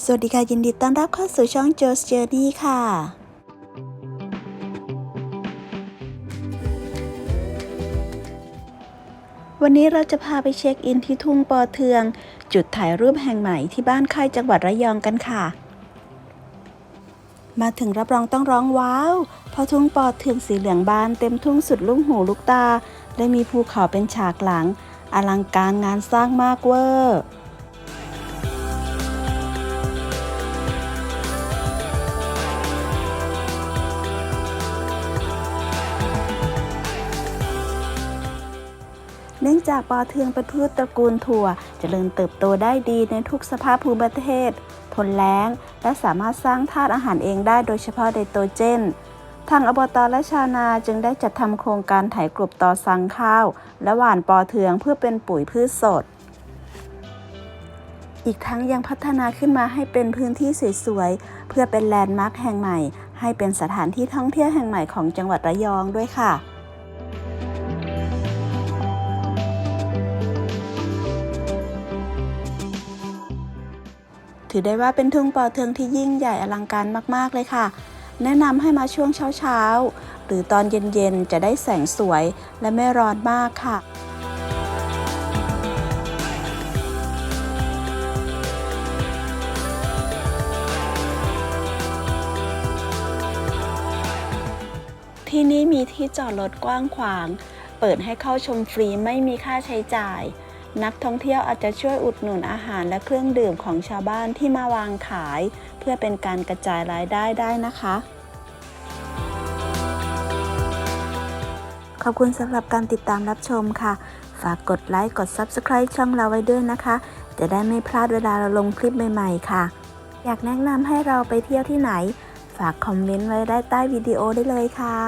สวัสดีค่ะ ยินดีต้อนรับเข้าสู่ช่อง Joe's Journey ค่ะ วันนี้เราจะพาไปเช็คอินที่ทุ่งปอเทือง จุดถ่ายรูปแห่งใหม่ที่บ้านค่ายจังหวัดระยองกันค่ะ มาถึงรับรองต้องร้องว้าวเพราะทุ่งปอเทืองสีเหลืองบานเต็มทุ่งสุดลูกหูลูกตาและมีภูเขาเป็นฉากหลัง อลังการงานสร้างมากเวอร์ เนื่องจากปอเทืองเป็นพืชตระกูลถั่วจเจริญเติบโตได้ดีในทุกสภาพภูมิประเทศ ทนแล้ง และสามารถสร้างธาตุอาหารเองได้โดยเฉพาะไดโตรเจน ทางอบตและชาวนาจึงได้จัดทำโครงการไถกลบต่อสังข้าว และหว่านปอเทืองเพื่อเป็นปุ๋ยพืชสดอีกทั้งยังพัฒนาขึ้นมาให้เป็นพื้นที่สวยๆ เพื่อเป็นแลนด์มาร์คแห่งใหม่ ให้เป็นสถานที่ท่องเที่ยวแห่งใหม่ของจังหวัดระยองด้วยค่ะ ถือได้ว่าเป็นทุ่งปอเทืองที่ยิ่งใหญ่อลังการมากๆเลยค่ะ แนะนำให้มาช่วงเช้าๆ หรือตอนเย็นๆ จะได้แสงสวยและไม่ร้อนมากค่ะที่นี่มีที่จอดรถกว้างขวาง เปิดให้เข้าชมฟรีไม่มีค่าใช้จ่าย นักท่องเที่ยวอาจจะช่วยอุดหนุนอาหารและเครื่องดื่มของชาวบ้านที่มาวางขาย เพื่อเป็นการกระจายรายได้ได้นะคะ ขอบคุณสำหรับการติดตามรับชมค่ะ ฝากกดไลค์กด Subscribe ช่องเราไว้ด้วยนะคะ จะได้ไม่พลาดเวลาเราลงคลิปใหม่ๆค่ะ อยากแนะนำให้เราไปเที่ยวที่ไหน ฝากคอมเมนต์ไว้ได้ใต้วิดีโอได้เลยค่ะ